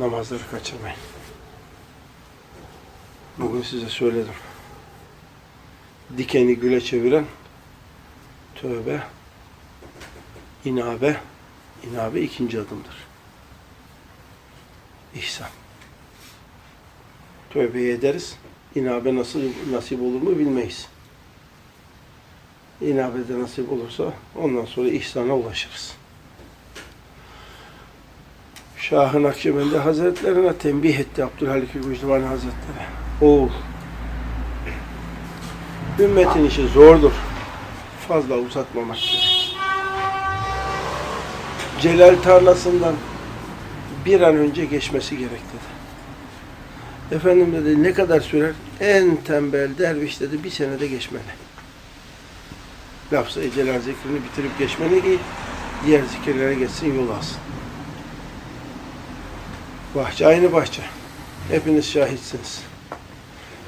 Namazları kaçırmayın. Bugün size söyledim. Dikeni güle çeviren tövbe, inabe, inabe ikinci adımdır. İhsan. Tövbeyi ederiz. İnabe nasıl nasip olur mu bilmeyiz. İnabede nasip olursa ondan sonra ihsana ulaşırız. Şah-ı Hazretlerine tembih etti Abdülhalik Mücdivani Hazretleri. Oğul, ümmetin işi zordur. Fazla uzatmamak gerek. Celal tarlasından bir an önce geçmesi gerek dedi. Efendim dedi ne kadar sürer? En tembel derviş dedi bir senede geçmeli. Lafza-i Celal zikrini bitirip geçmeli ki diğer zikirlere geçsin yol alsın. Bahçe aynı bahçe. Hepiniz şahitsiniz.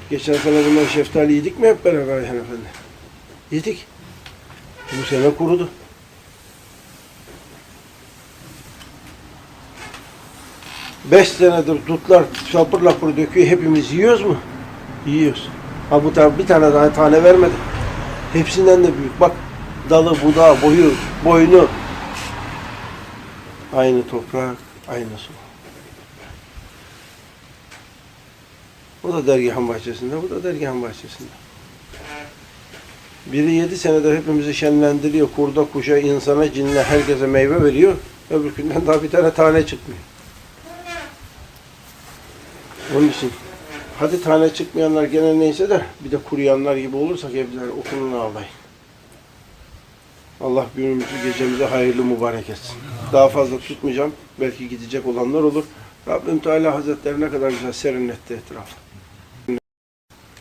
Geçen sene bundan şeftali yedik mi hep beraber Ayhan Efendi? Yedik. Bu sene kurudu. Beş senedir dutlar şapır lapır döküyor. Hepimiz yiyoruz mu? Yiyoruz. Ha bu tane bir tane daha tane vermedi. Hepsinden de büyük. Bak dalı, budağı, boyu, boynu. Aynı toprak, aynı su. O da dergahın bahçesinde, bu da dergahın bahçesinde. Biri yedi senedir hepimizi şenlendiriyor. Kurda, kuşa, insana, cinle, herkese meyve veriyor. Öbürkünden daha bir tane tane çıkmıyor. Onun için hadi tane çıkmayanlar gene neyse de bir de kuruyanlar gibi olursak hepsiler okulunu ağlayın. Allah günümüzü gecemizi hayırlı mübarek etsin. Daha fazla tutmayacağım. Belki gidecek olanlar olur. Rabbim Teala Hazretleri ne kadar güzel serinletti etrafı.